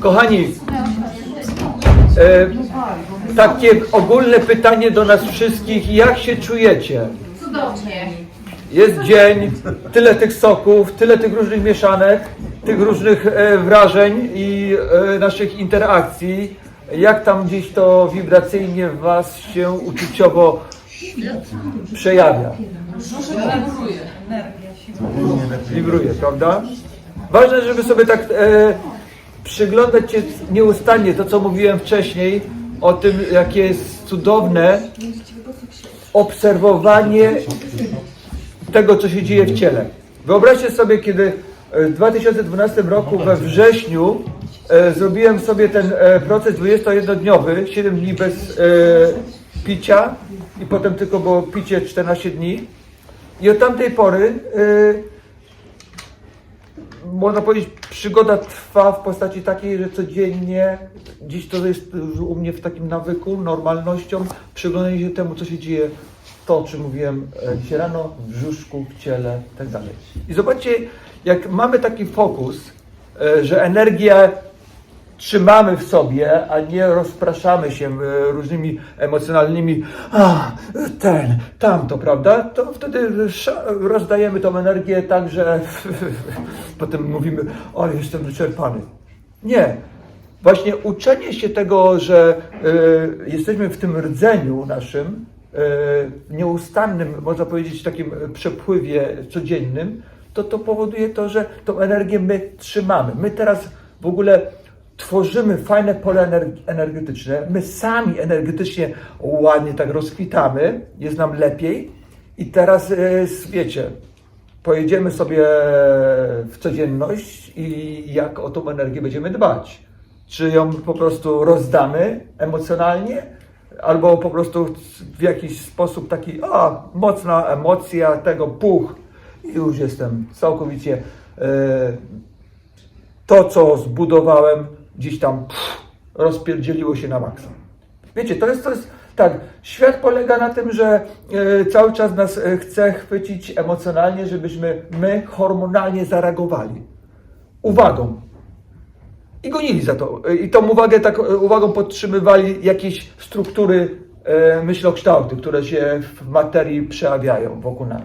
Kochani, e, takie ogólne pytanie do nas wszystkich. Jak się czujecie? Cudownie. Jest dzień, tyle tych soków, tyle tych różnych mieszanek, tych różnych e, wrażeń i e, naszych interakcji. Jak tam gdzieś to wibracyjnie w Was się uczuciowo przejawia? Wibruje, prawda? Ważne, żeby sobie tak e, przyglądać się nieustannie to, co mówiłem wcześniej, o tym, jakie jest cudowne obserwowanie tego, co się dzieje w ciele. Wyobraźcie sobie, kiedy e, w 2012 roku we wrześniu e, zrobiłem sobie ten e, proces 21-dniowy, 7 dni bez picia i potem tylko było picie 14 dni. I od tamtej pory można powiedzieć, przygoda trwa w postaci takiej, że codziennie, dziś to jest u mnie w takim nawyku, normalnością, przyglądanie się temu, co się dzieje, to o czym mówiłem e, dzisiaj rano, w brzuszku, w ciele tak dalej. I zobaczcie, jak mamy taki fokus, e, że energię trzymamy w sobie, a nie rozpraszamy się e, różnymi emocjonalnymi, a ten, tamto, prawda? To wtedy rozdajemy tą energię tak, że potem mówimy, o, jestem wyczerpany. Nie. Właśnie uczenie się tego, że e, jesteśmy w tym rdzeniu naszym, e, nieustannym, można powiedzieć, takim przepływie codziennym, to to powoduje to, że tą energię my trzymamy. My teraz w ogóle tworzymy fajne pole energ- energetyczne, my sami energetycznie ładnie tak rozkwitamy, jest nam lepiej. I teraz, e, wiecie, pojedziemy sobie w codzienność i jak o tą energię będziemy dbać. Czy ją po prostu rozdamy emocjonalnie, albo po prostu w jakiś sposób taki, a, mocna emocja tego, puch, i już jestem całkowicie e, to, co zbudowałem, gdzieś tam pff, rozpierdzieliło się na maksa. Wiecie, to jest, to jest tak, świat polega na tym, że e, cały czas nas e, chce chwycić emocjonalnie, żebyśmy my hormonalnie zareagowali. Uwagą. I gonili za to. E, I tą uwagę, tak uwagą podtrzymywali jakieś struktury e, myślokształty, które się w materii przejawiają wokół nas.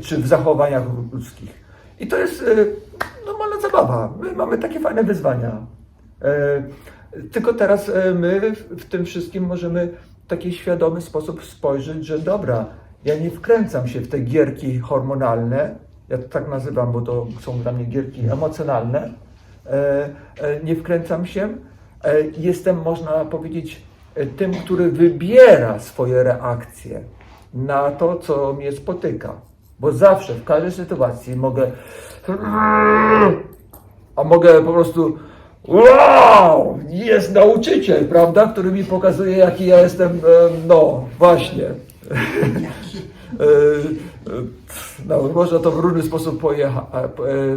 Czy w zachowaniach ludzkich. I to jest e, normalna zabawa. My mamy takie fajne wyzwania. E, Tylko teraz e, my w- tym wszystkim możemy w taki świadomy sposób spojrzeć, że dobra, ja nie wkręcam się w te gierki hormonalne, ja to tak nazywam, bo to są dla mnie gierki emocjonalne, E, nie wkręcam się. Jestem, można powiedzieć, tym, który wybiera swoje reakcje na to, co mnie spotyka. Bo zawsze, w każdej sytuacji mogę a mogę po prostu wow, jest nauczyciel, prawda, który mi pokazuje, jaki ja jestem, e, no właśnie. E, e, No, można to w różny sposób pojecha,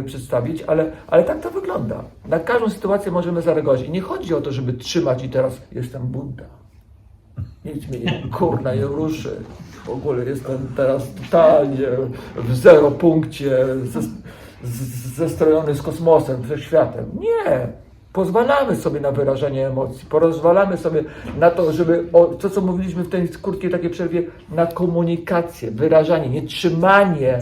przedstawić, ale, ale tak to wygląda. Na każdą sytuację możemy zareagować. I nie chodzi o to, żeby trzymać i teraz jestem Buddha. Nic mnie nie, kurna, nie ruszy. W ogóle jestem teraz totalnie w zero punkcie, zestrojony z kosmosem, ze światem. Nie. Pozwalamy sobie na wyrażenie emocji, pozwalamy sobie na to, żeby, o, to co mówiliśmy w tej krótkiej takiej przerwie, na komunikację, wyrażanie, nie trzymanie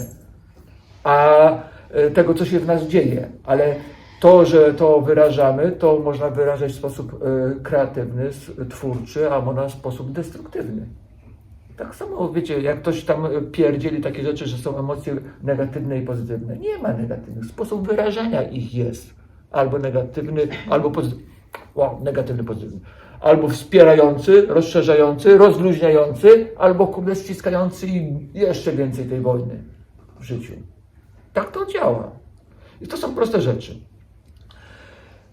a e, tego, co się w nas dzieje, ale to, że to wyrażamy, to można wyrażać w sposób e, kreatywny, twórczy, a można w sposób destruktywny. Tak samo, wiecie, jak ktoś tam pierdzieli takie rzeczy, że są emocje negatywne i pozytywne. Nie ma negatywnych. Sposób wyrażania ich jest. Albo negatywny, albo pozytywny. Wow, negatywny, pozytywny. Albo wspierający, rozszerzający, rozluźniający, albo kurde ściskający i jeszcze więcej tej wojny w życiu. Tak to działa. I to są proste rzeczy.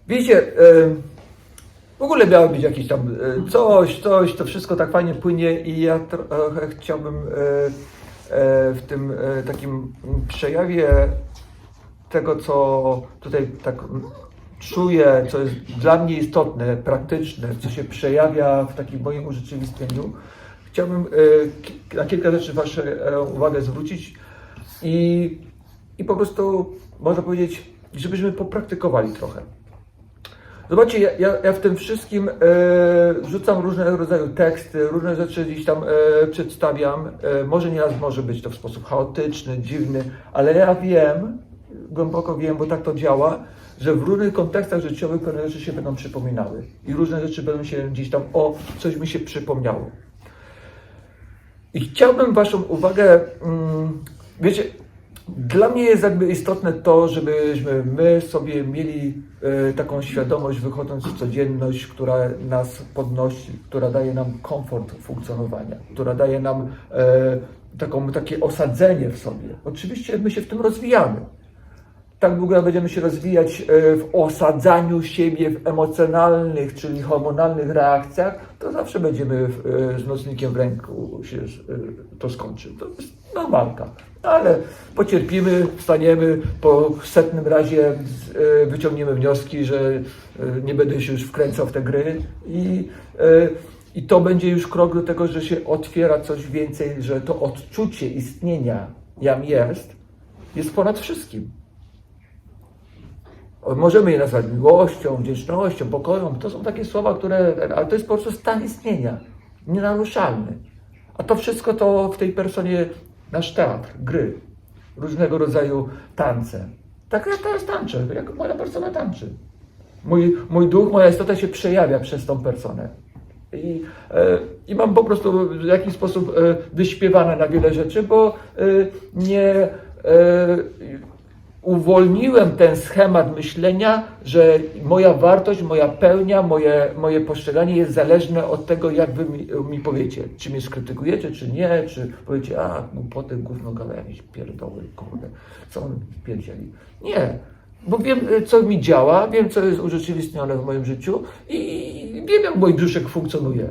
Wiecie, e, w ogóle miało być jakieś tam e, coś, coś, to wszystko tak fajnie płynie i ja chciałbym e, w tym takim przejawie tego, co tutaj tak czuję, co jest dla mnie istotne, praktyczne, co się przejawia w takim moim urzeczywistwieniu, chciałbym e, na kilka rzeczy Waszą e, uwagę zwrócić i, i po prostu, można powiedzieć, żebyśmy popraktykowali trochę. Zobaczcie, ja, ja, ja w tym wszystkim e, rzucam różnego rodzaju teksty, różne rzeczy gdzieś tam przedstawiam. Może nieraz może być to w sposób chaotyczny, dziwny, ale ja wiem, głęboko wiem, bo tak to działa, że w różnych kontekstach życiowych pewne rzeczy się będą przypominały. I różne rzeczy będą się gdzieś tam, o, coś mi się przypomniało. I chciałbym Waszą uwagę, mm, wiecie, dla mnie jest jakby istotne to, żebyśmy my sobie mieli e, taką świadomość, wychodząc w codzienność, która nas podnosi, która daje nam komfort funkcjonowania, która daje nam e, taką, takie osadzenie w sobie. Oczywiście my się w tym rozwijamy. Tak długo będziemy się rozwijać e, w osadzaniu siebie w emocjonalnych, czyli hormonalnych reakcjach, to zawsze będziemy e, z nocnikiem w ręku się e, to skończy. To jest normalka. Ale pocierpimy, wstaniemy, po setnym razie wyciągniemy wnioski, że nie będę się już wkręcał w te gry i, i to będzie już krok do tego, że się otwiera coś więcej, że to odczucie istnienia jam jest, jest ponad wszystkim. Możemy je nazwać miłością, wdzięcznością, pokoją. To są takie słowa, które. Ale to jest po prostu stan istnienia, nienaruszalny. A to wszystko to w tej personie nasz teatr, gry, różnego rodzaju tance. Tak jak teraz tańczę, jak moja persona tańczy. Mój, mój duch, moja istota się przejawia przez tą personę. I, e, I mam po prostu w jakiś sposób e, wyśpiewane na wiele rzeczy, bo e, nie e, uwolniłem ten schemat myślenia, że moja wartość, moja pełnia, moje, moje postrzeganie jest zależne od tego, jak wy mi, mi powiecie. Czy mnie skrytykujecie, czy nie, czy powiecie, a głupoty, gówno gada jakieś pierdoły, kurde, co on pierdzieli. Nie, bo wiem, co mi działa, wiem, co jest urzeczywistnione w moim życiu i wiem, jak mój brzuszek funkcjonuje.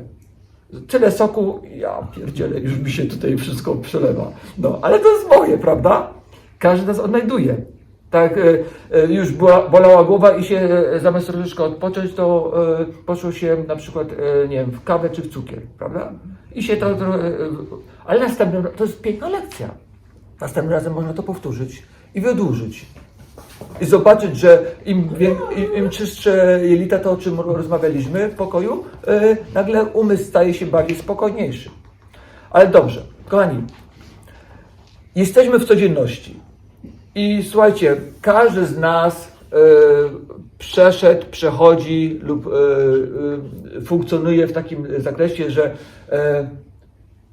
Tyle soku, ja pierdzielę, już mi się tutaj wszystko przelewa. No, ale to jest moje, prawda? Każdy nas odnajduje. Tak, e, e, już bolała głowa i się e, zamiast troszeczkę odpocząć, to poszło się na przykład, nie wiem, w kawę czy w cukier, prawda? I się to, ale następnym, to jest piękna lekcja. Następnym razem można to powtórzyć i wydłużyć. I zobaczyć, że im, im, im czystsze jelita, to o czym rozmawialiśmy w pokoju, nagle umysł staje się bardziej spokojniejszy. Ale dobrze, kochani, jesteśmy w codzienności. I słuchajcie, każdy z nas e, przeszedł, przechodzi lub e, e, funkcjonuje w takim zakresie, że e,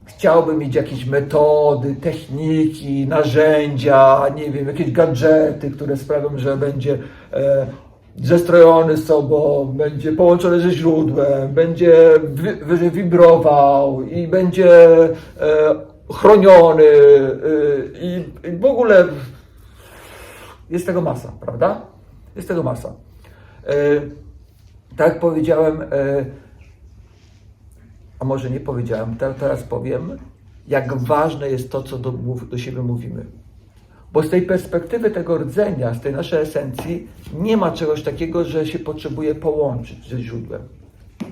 chciałby mieć jakieś metody, techniki, narzędzia, nie wiem, jakieś gadżety, które sprawią, że będzie zestrojony z sobą, będzie połączony ze źródłem, będzie wy, wibrował i będzie chroniony i, i w ogóle jest tego masa, prawda? Jest tego masa. E, tak powiedziałem, e, a może nie powiedziałem, te- teraz powiem, jak ważne jest to, co do, do siebie mówimy. Bo z tej perspektywy tego rdzenia, z tej naszej esencji, nie ma czegoś takiego, że się potrzebuje połączyć ze źródłem.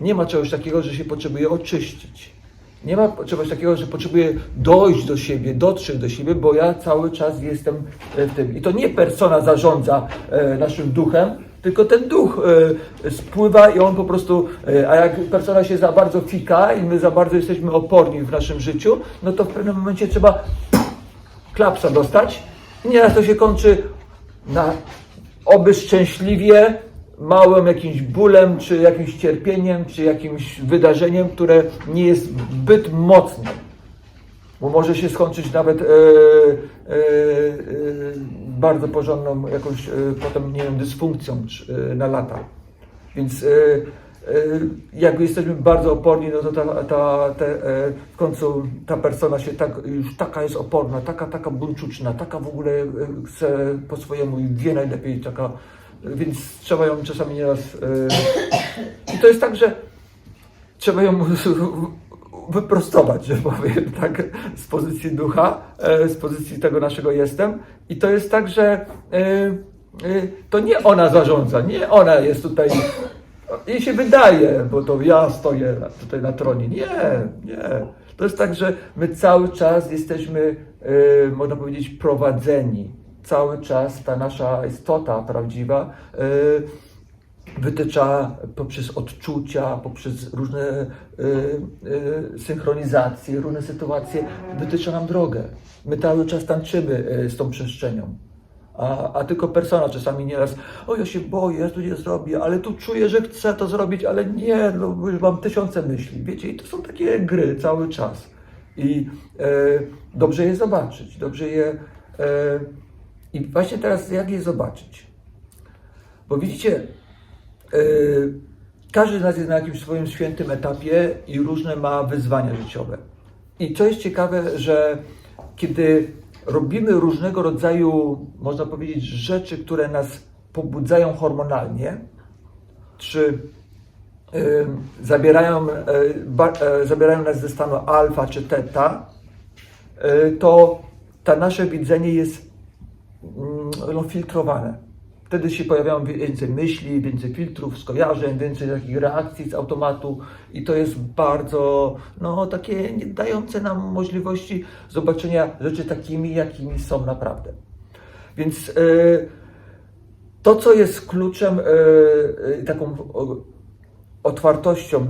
Nie ma czegoś takiego, że się potrzebuje oczyścić. Nie ma czegoś takiego, że potrzebuję dojść do siebie, dotrzeć do siebie, bo ja cały czas jestem e, w tym. I to nie persona zarządza e, naszym duchem, tylko ten duch e, spływa i on po prostu, a jak persona się za bardzo fika i my za bardzo jesteśmy oporni w naszym życiu, no to w pewnym momencie trzeba klapsa dostać i nieraz to się kończy na oby szczęśliwie, małym jakimś bólem, czy jakimś cierpieniem, czy jakimś wydarzeniem, które nie jest zbyt mocne. Bo może się skończyć nawet e, e, e, bardzo porządną jakąś e, potem, nie wiem, dysfunkcją e, na lata. Więc e, e, jak jesteśmy bardzo oporni, no to ta, ta, te, e, w końcu ta persona się tak, już taka jest oporna, taka, taka buńczuczna, taka w ogóle e, chce po swojemu i wie najlepiej, taka, więc trzeba ją czasami nieraz... E, I to jest tak, że trzeba ją wyprostować, że powiem tak, z pozycji ducha, e, z pozycji tego naszego jestem. I to jest tak, że e, to nie ona zarządza, nie ona jest tutaj. Jej się wydaje, bo to ja stoję tutaj na tronie. Nie, nie. To jest tak, że my cały czas jesteśmy, można powiedzieć, prowadzeni. Cały czas ta nasza istota prawdziwa e, wytycza poprzez odczucia, poprzez różne y, y, synchronizacje, różne sytuacje, wytycza nam drogę. My cały czas tańczymy y, z tą przestrzenią. A, a tylko persona czasami nieraz, o ja się boję, ja tu nie zrobię, ale tu czuję, że chcę to zrobić, ale nie, no już mam tysiące myśli, wiecie, i to są takie gry cały czas. I e, dobrze je zobaczyć, dobrze je... E, I właśnie teraz jak je zobaczyć? Bo widzicie, e, każdy z nas jest na jakimś swoim świętym etapie i różne ma wyzwania życiowe. I co jest ciekawe, że kiedy robimy różnego rodzaju, można powiedzieć, rzeczy, które nas pobudzają hormonalnie, czy y, zabierają, y, ba, y, zabierają nas ze stanu alfa czy teta, to ta nasze widzenie jest no, filtrowane. Wtedy się pojawiają więcej myśli, więcej filtrów, skojarzeń, więcej takich reakcji z automatu i to jest bardzo, no takie dające nam możliwości zobaczenia rzeczy takimi, jakimi są naprawdę. Więc e, to, co jest kluczem, e, e, taką otwartością,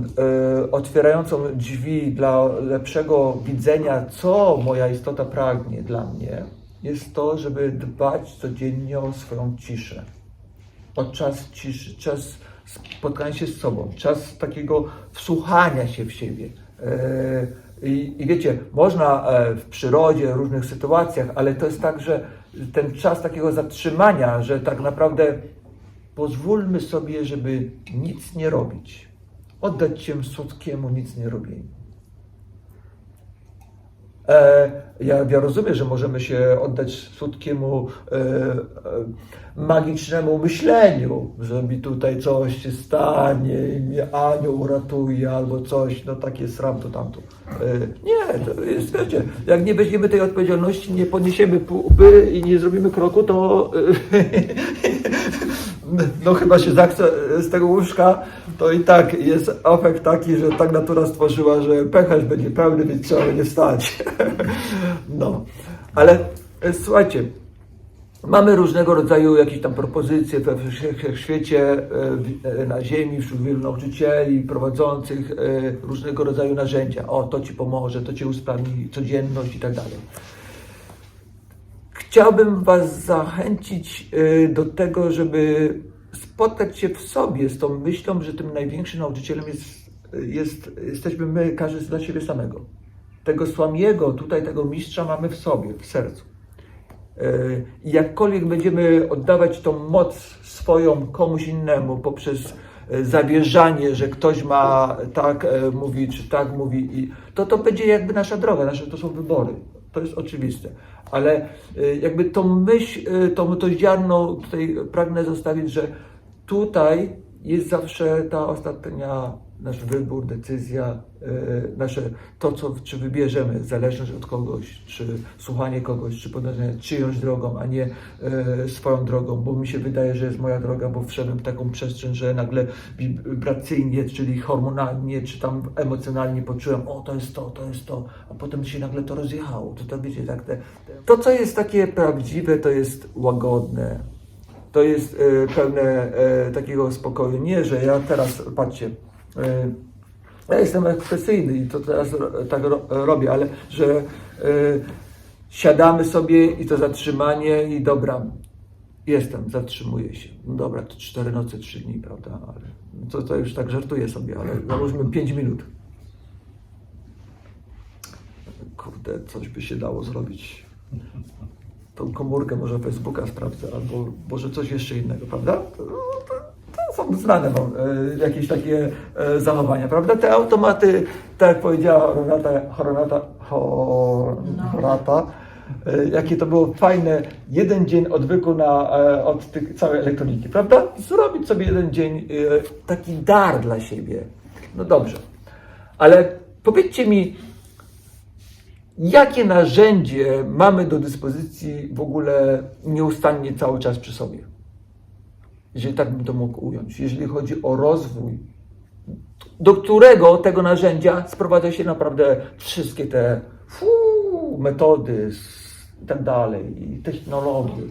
otwierającą drzwi dla lepszego widzenia, co moja istota pragnie dla mnie, jest to, żeby dbać codziennie o swoją ciszę. O czas ciszy, czas spotkania się z sobą, czas takiego wsłuchania się w siebie. E, I, I wiecie, można e, w przyrodzie, w różnych sytuacjach, ale to jest tak, że ten czas takiego zatrzymania, że tak naprawdę pozwólmy sobie, żeby nic nie robić. Oddać się słodkiemu nic nie robieniu. E, ja, ja rozumiem, że możemy się oddać słodkiemu, e, e, magicznemu myśleniu, że mi tutaj coś się stanie mnie anioł uratuje albo coś, no takie sram to tamto. Nie, to jest, wiecie, jak nie weźmiemy tej odpowiedzialności, nie poniesiemy pupy i nie zrobimy kroku, to no chyba się zachce z tego łóżka, to i tak jest efekt taki, że tak natura stworzyła, że pęcherz będzie pełny, więc trzeba będzie wstać. No, ale e, słuchajcie, mamy różnego rodzaju jakieś tam propozycje we świecie, e, e, na ziemi, wśród wielu nauczycieli, prowadzących e, różnego rodzaju narzędzia. O, to Ci pomoże, to Ci usprawni codzienność i tak dalej. Chciałbym Was zachęcić y, do tego, żeby spotkać się w sobie z tą myślą, że tym największym nauczycielem jest, jest, jesteśmy my, każdy dla siebie samego. Tego słamiego, tutaj tego mistrza mamy w sobie, w sercu. Y, I jakkolwiek będziemy oddawać tą moc swoją komuś innemu poprzez y, zawierzanie, że ktoś ma tak mówi, czy tak mówi, to to będzie jakby nasza droga, nasze to są wybory. To jest oczywiste. Ale y, jakby tą myśl, y, tą, to ziarno tutaj pragnę zostawić, że tutaj jest zawsze ta ostatnia nasz wybór, decyzja, y, nasze to, co, czy wybierzemy, zależność od kogoś, czy słuchanie kogoś, czy podążanie czyjąś drogą, a nie y, swoją drogą, bo mi się wydaje, że jest moja droga, bo wszedłem w taką przestrzeń, że nagle wibracyjnie, czyli hormonalnie, czy tam emocjonalnie poczułem, o to jest to, to jest to, a potem się nagle to rozjechało. To, to wiecie, tak te, to, co jest takie prawdziwe, to jest łagodne, to jest e, pełne e, takiego spokoju. Nie, że ja teraz, patrzcie, e, ja jestem ekspresyjny i to teraz tak ro, robię, ale że e, siadamy sobie i to zatrzymanie i dobra, jestem, zatrzymuję się. No dobra, to cztery noce, trzy dni, prawda? Ale to, to już tak żartuję sobie, ale załóżmy pięć minut. Kurde, coś by się dało zrobić tą komórkę, może Facebooka sprawdzę, albo może coś jeszcze innego, prawda? To są znane wam e, jakieś takie e, zachowania, prawda? Te automaty, tak jak powiedziała Renata, Renata, Horata, e, jakie to było fajne, jeden dzień odwyku na, od tych całej elektroniki, prawda? Zrobić sobie jeden dzień taki dar dla siebie. No dobrze, ale powiedzcie mi, Jakie narzędzie mamy do dyspozycji w ogóle nieustannie cały czas przy sobie? Jeżeli tak bym to mógł ująć. Jeżeli chodzi o rozwój, do którego tego narzędzia sprowadza się naprawdę wszystkie te fuu, metody i tak dalej, i technologie.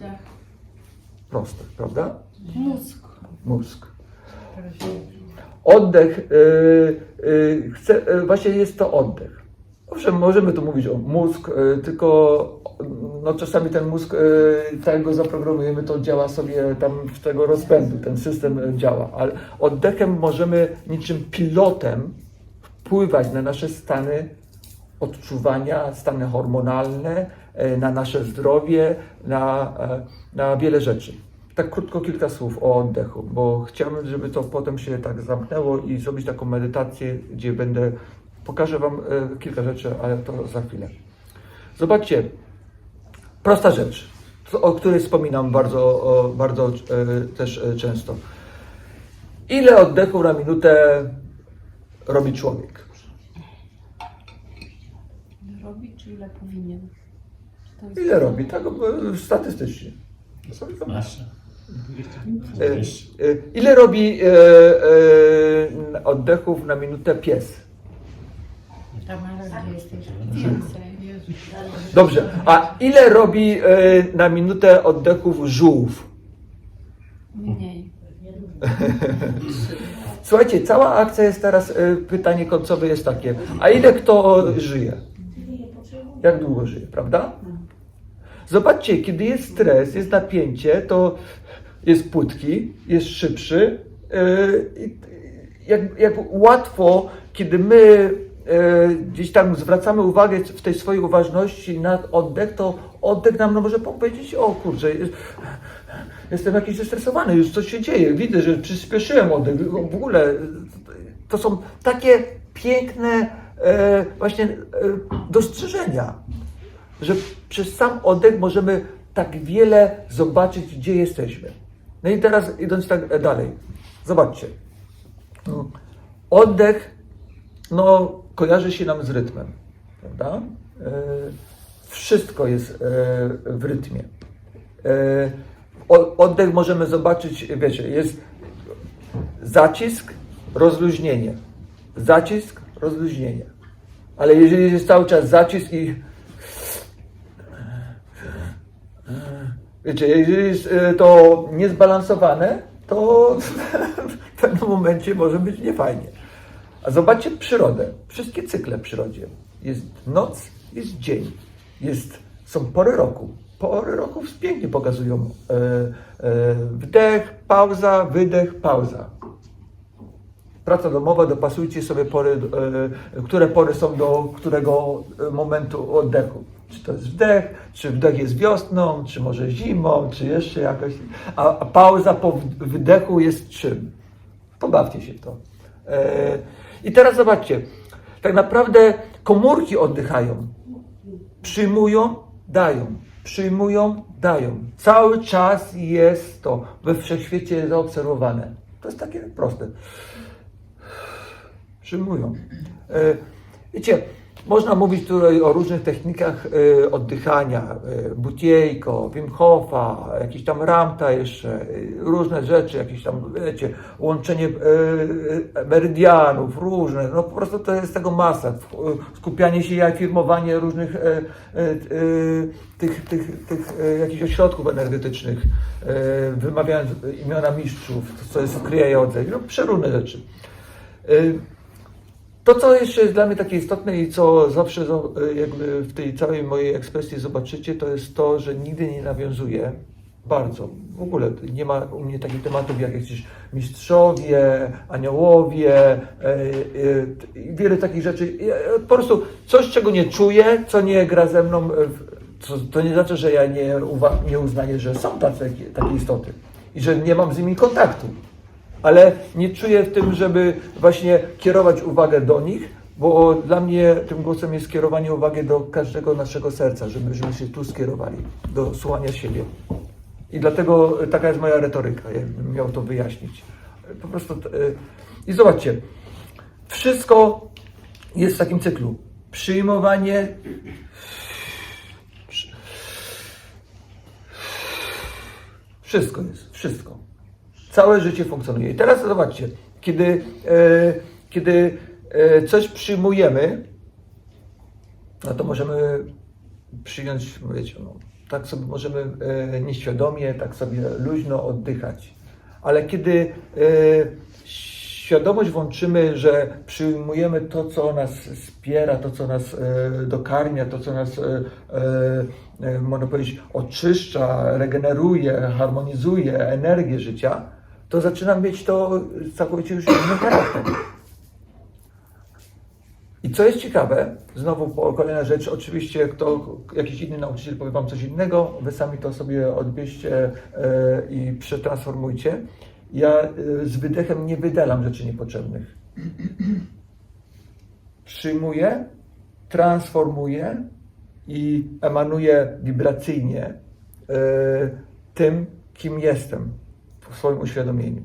Proste, prawda? Mózg. Mózg. Oddech, y, y, chce, y, właśnie jest to oddech. Owszem, możemy tu mówić o mózg, y, tylko no, czasami ten mózg, y, tak go zaprogramujemy, to działa sobie tam w tego rozpędu, ten system y, działa, ale oddechem możemy niczym pilotem wpływać na nasze stany odczuwania, stany hormonalne, e, na nasze zdrowie, na, na wiele rzeczy. Tak krótko kilka słów o oddechu, bo chciałbym, żeby to potem się tak zamknęło i zrobić taką medytację, gdzie będę, pokażę Wam kilka rzeczy, ale to za chwilę. Zobaczcie, prosta rzecz, o której wspominam bardzo, o, bardzo e, też e, często. Ile oddechu na minutę robi człowiek? Robi, czy ile powinien? To jest- Ile robi? Tak e, statystycznie. Sobie to-. E, e, Ile robi e, e, oddechów na minutę pies? Tamara, gdzie jesteś? Więcej. Dobrze. A ile robi e, na minutę oddechów żółw? Mniej. Słuchajcie, cała akcja jest teraz, e, pytanie końcowe jest takie. A ile kto żyje? Jak długo żyje, prawda? Zobaczcie, kiedy jest stres, jest napięcie, to jest płytki, jest szybszy. Yy, i- Jak, jak łatwo, kiedy my gdzieś tam zwracamy uwagę w tej swojej uważności na oddech, to oddech nam no, może powiedzieć, o kurczę, jest- jestem jakiś zestresowany, już coś się dzieje, widzę, że przyspieszyłem oddech. W ogóle to są takie piękne e, właśnie e, dostrzeżenia że przez sam oddech możemy tak wiele zobaczyć, gdzie jesteśmy. No i teraz idąc tak dalej, zobaczcie. Oddech, no, kojarzy się nam z rytmem, prawda? E, Wszystko jest e, w rytmie. E, Oddech możemy zobaczyć, wiecie, jest zacisk, rozluźnienie. Zacisk, rozluźnienie. Ale jeżeli jest cały czas zacisk i Wiecie, jeżeli jest to niezbalansowane, to w pewnym momencie może być niefajnie. A zobaczcie przyrodę, wszystkie cykle w przyrodzie. Jest noc, jest dzień, jest, są pory roku. Pory roku pięknie pokazują e, e, wdech, pauza, wydech, pauza. Praca domowa, dopasujcie sobie pory, e, które pory są do którego e, momentu oddechu. Czy to jest wdech, czy wdech jest wiosną, czy może zimą, czy jeszcze jakoś. A, a pauza po w- wydechu jest czym? Pobawcie się to. E, I teraz zobaczcie, tak naprawdę komórki oddychają. Przyjmują, dają. Przyjmują, dają. Cały czas jest to we wszechświecie zaobserwowane. To jest takie proste przyjmują. E, Wiecie, można mówić tutaj o różnych technikach e, oddychania, e, butiejko, Wim Hofa, jakiś tam ramta jeszcze, e, różne rzeczy, jakieś tam, wiecie, łączenie meridianów, różne, no po prostu to jest tego masa, skupianie się i afirmowanie różnych tych, tych, tych jakichś ośrodków energetycznych, wymawiając imiona mistrzów, co jest w kryjodze, no przeróżne rzeczy. E, to, co jeszcze jest dla mnie takie istotne i co zawsze jakby w tej całej mojej ekspresji zobaczycie, to jest to, że nigdy nie nawiązuję bardzo. W ogóle nie ma u mnie takich tematów jak jakieś mistrzowie, aniołowie, e, e, wiele takich rzeczy. Ja, po prostu coś, czego nie czuję, co nie gra ze mną, e, to nie znaczy, że ja nie, uwa- nie uznaję, że są tacy, takie istoty i że nie mam z nimi kontaktu ale nie czuję w tym, żeby właśnie kierować uwagę do nich, bo dla mnie tym głosem jest kierowanie uwagi do każdego naszego serca, żebyśmy się tu skierowali, do słuchania siebie. I dlatego taka jest moja retoryka, jakbym miał to wyjaśnić. Po prostu. y, I zobaczcie, wszystko jest w takim cyklu. Przyjmowanie, wszystko jest, wszystko. Całe życie funkcjonuje. I teraz zobaczcie, kiedy, e, kiedy e, coś przyjmujemy, no to możemy przyjąć, wiecie, no, tak sobie możemy e, nieświadomie, tak sobie luźno oddychać. Ale kiedy e, świadomość włączymy, że przyjmujemy to, co nas wspiera, to, co nas e, dokarmia, to, co nas, e, e, e, można powiedzieć, oczyszcza, regeneruje, harmonizuje energię życia, to zaczyna mieć to całkowicie już inny charakter. I co jest ciekawe, znowu kolejna rzecz, oczywiście kto, jakiś inny nauczyciel powie Wam coś innego, Wy sami to sobie odbierzcie e, i przetransformujcie. Ja e, z wydechem nie wydalam rzeczy niepotrzebnych. Przyjmuję, transformuję i emanuję wibracyjnie e, tym, kim jestem w swoim uświadomieniu.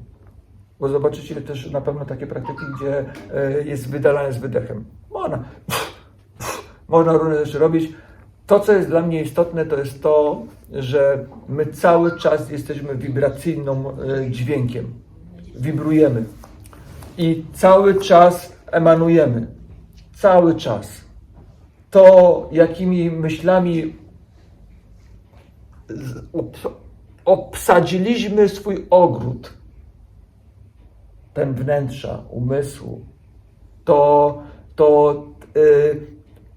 Bo zobaczycie też na pewno takie praktyki, gdzie e, jest wydalanie z wydechem. Można, można różne rzeczy robić. To, co jest dla mnie istotne, to jest to, że my cały czas jesteśmy wibracyjnym e, dźwiękiem. Wibrujemy. I cały czas emanujemy. Cały czas. To, jakimi myślami obsadziliśmy swój ogród, ten wnętrza, umysłu, to, to y,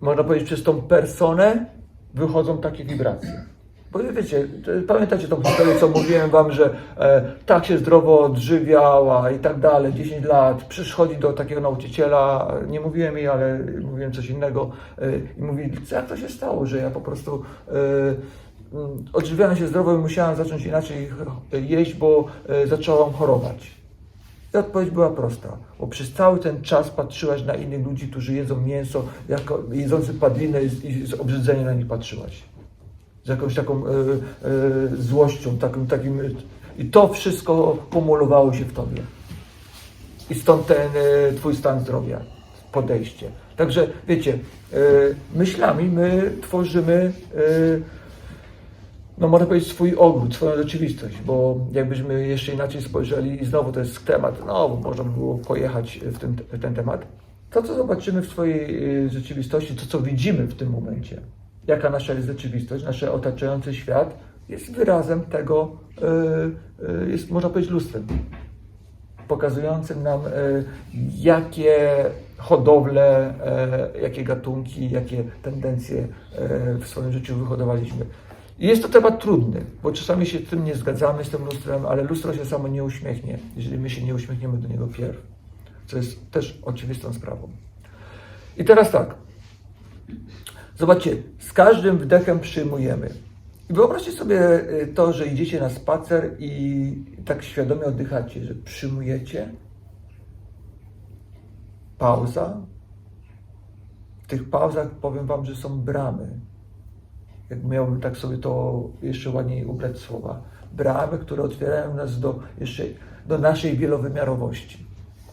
można powiedzieć, przez tą personę wychodzą takie wibracje. Bo wiecie, pamiętacie tą historię, co mówiłem wam, że e, tak się zdrowo odżywiała i tak dalej, 10 lat, przychodzi do takiego nauczyciela, nie mówiłem jej, ale mówiłem coś innego e, i mówi, jak to się stało, że ja po prostu e, mm, odżywiałem się zdrowo i musiałem zacząć inaczej jeść, bo e, zacząłem chorować. I odpowiedź była prosta, bo przez cały ten czas patrzyłaś na innych ludzi, którzy jedzą mięso, jako jedzący padlinę i, z obrzydzeniem na nich patrzyłaś. Z jakąś taką e, e, złością, takim, takim. I to wszystko kumulowało się w tobie. I stąd ten twój stan zdrowia, podejście. Także wiecie, myślami my tworzymy no można powiedzieć swój ogród, swoją rzeczywistość, bo jakbyśmy jeszcze inaczej spojrzeli i znowu to jest temat, no można by było pojechać w ten, w ten temat, to co zobaczymy w swojej y, rzeczywistości, to co widzimy w tym momencie, jaka nasza jest rzeczywistość, nasz otaczający świat jest wyrazem tego, y, y, jest można powiedzieć lustrem, pokazującym nam jakie hodowle, jakie gatunki, jakie tendencje w swoim życiu wyhodowaliśmy. I jest to temat trudny, bo czasami się tym nie zgadzamy, z tym lustrem, ale lustro się samo nie uśmiechnie, jeżeli my się nie uśmiechniemy do niego pierw, co jest też oczywistą sprawą. I teraz tak, zobaczcie, z każdym wdechem przyjmujemy. I wyobraźcie sobie y, to, że idziecie na spacer i tak świadomie oddychacie, że przyjmujecie, pauza. W tych pauzach powiem Wam, że są bramy jak miałbym tak sobie to jeszcze ładniej ubrać słowa, bramy, które otwierają nas do, jeszcze, do naszej wielowymiarowości.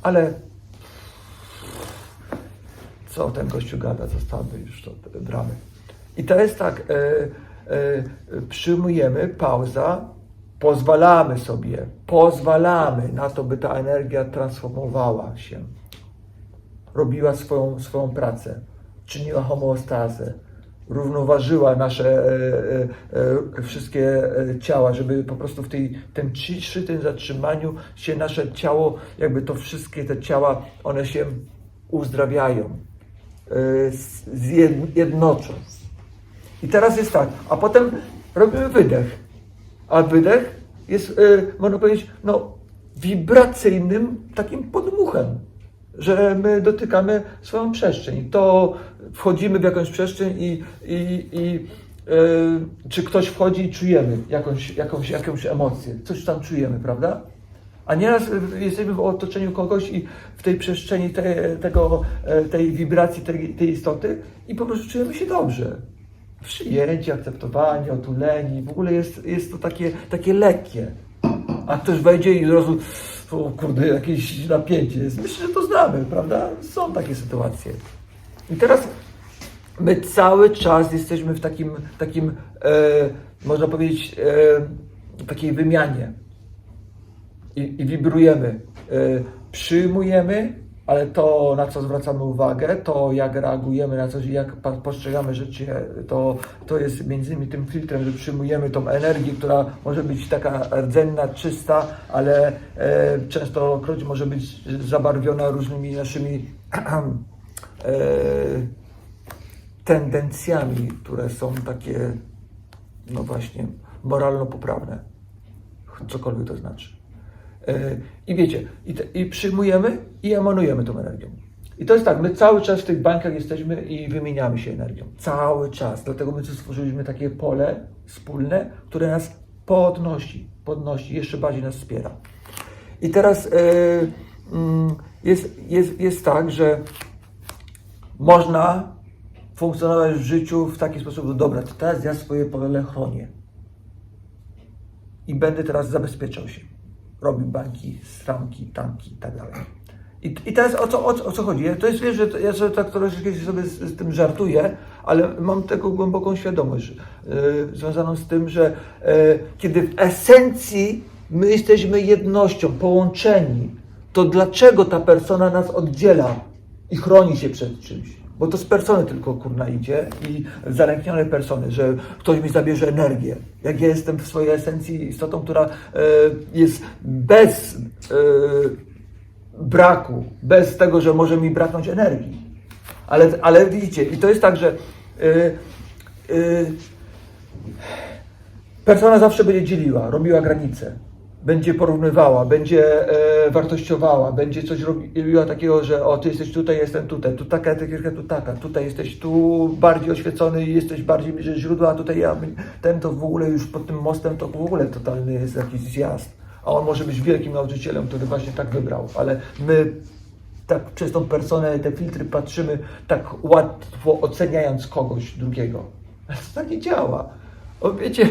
Ale co ten gościu gada, zostawmy już to, bramy. I to jest tak, e, e, przyjmujemy, pauza, pozwalamy sobie, pozwalamy na to, by ta energia transformowała się, robiła swoją, swoją pracę, czyniła homeostazę, równoważyła nasze e, e, e, wszystkie ciała, żeby po prostu w tej, tym ciszy, tym zatrzymaniu się nasze ciało, jakby to wszystkie te ciała, one się uzdrawiają, zjednoczą. I teraz jest tak, a potem robimy wydech, a wydech jest, można powiedzieć, no, wibracyjnym takim podmuchem, że my dotykamy swoją przestrzeń. To wchodzimy w jakąś przestrzeń i, i, i e, czy ktoś wchodzi i czujemy jakąś, jakąś, jakąś emocję, coś tam czujemy, prawda? A nieraz jesteśmy w otoczeniu kogoś i w tej przestrzeni te, tego, e, tej wibracji, tej, tej istoty i po prostu czujemy się dobrze. Przyjęci, akceptowani, otuleni, w ogóle jest, jest to takie, takie lekkie. A ktoś wejdzie i od razu, o kurde, jakieś napięcie jest. Myślę, że to znamy, prawda? Są takie sytuacje. I teraz my cały czas jesteśmy w takim, takim e, można powiedzieć, e, takiej wymianie. I, i wibrujemy. E, przyjmujemy, ale to, na co zwracamy uwagę, to jak reagujemy na coś, jak postrzegamy życie, to, to jest między innymi tym filtrem, że przyjmujemy tą energię, która może być taka rdzenna, czysta, ale e, częstokroć może być zabarwiona różnymi naszymi e, tendencjami, które są takie, no właśnie, moralno-poprawne. Cokolwiek to znaczy. E, I wiecie, i, te, i przyjmujemy i emanujemy tą energią. I to jest tak, my cały czas w tych bańkach jesteśmy i wymieniamy się energią. Cały czas. Dlatego my stworzyliśmy takie pole wspólne, które nas podnosi, podnosi, jeszcze bardziej nas wspiera. I teraz mm, jest, jest, jest tak, że można funkcjonować w życiu w taki sposób, że dobra, to teraz ja swoje pole chronię i będę teraz zabezpieczał się. Robił banki, stramki, tanki i tak dalej. I, I teraz o co, o, o co chodzi? Ja- To jest, wiesz, że to- ja sobie tak troszeczkę sobie z, z tym żartuję, ale mam taką głęboką świadomość yy, związaną z tym, że yy, kiedy w esencji my jesteśmy jednością, połączeni, to dlaczego ta persona nas oddziela i chroni się przed czymś? Bo to z persony tylko kurna idzie i zalęknionej persony, że ktoś mi zabierze energię. Jak ja jestem w swojej esencji istotą, która e, jest bez e, braku, bez tego, że może mi braknąć energii. Ale, ale widzicie, i to jest tak, że e, e, persona zawsze będzie dzieliła, robiła granice. Będzie porównywała, będzie e, wartościowała, będzie coś robi, robiła takiego, że o, ty jesteś tutaj, jestem tutaj, tu taka etykietka, tu taka, tutaj jesteś tu bardziej oświecony jesteś bardziej bliżej źródła, a tutaj ja, ten to w ogóle już pod tym mostem to w ogóle totalny jest jakiś zjazd. A on może być wielkim nauczycielem, który właśnie tak wybrał, ale my tak przez tą personę, te filtry patrzymy tak łatwo oceniając kogoś drugiego. To tak nie działa. O, wiecie,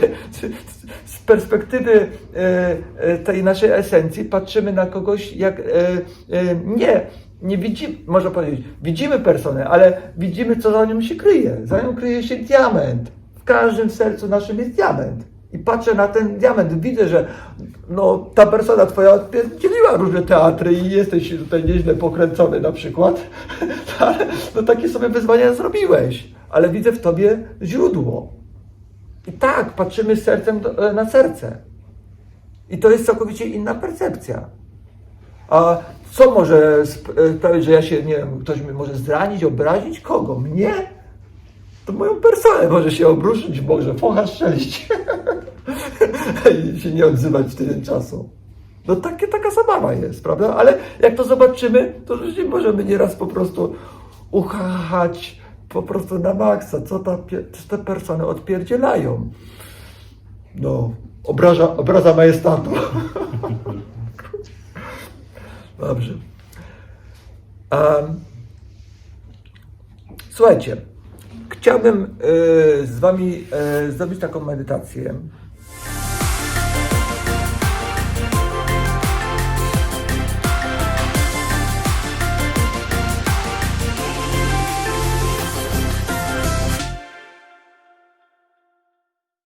z, perspektywy e, e, tej naszej esencji patrzymy na kogoś jak e, nie, nie widzimy, można powiedzieć, widzimy personę, ale widzimy, co za nią się kryje. Za nią kryje się diament. W każdym sercu naszym jest diament. I patrzę na ten diament, widzę, że no, ta persona twoja oddzieliła różne teatry i jesteś tutaj nieźle pokręcony na przykład. No, takie sobie wyzwania zrobiłeś, ale widzę w tobie źródło. I tak, patrzymy sercem e, na serce. I to jest całkowicie inna percepcja. A co może e, sprawić, że ja się, nie wiem, ktoś mnie może zranić, obrazić? Kogo? Mnie? To moją personę może się obruszyć, może focha strzelić i się nie odzywać tyle czasu. No takie, taka zabawa jest, prawda? Ale jak to zobaczymy, to rzeczywiście możemy nieraz po prostu uchachać po prostu na maksa, co, ta, pie- co te persony odpierdzielają. No, obraża, obraza majestatu. Dobrze. Em, słuchajcie, chciałbym e, z Wami e, zrobić taką medytację.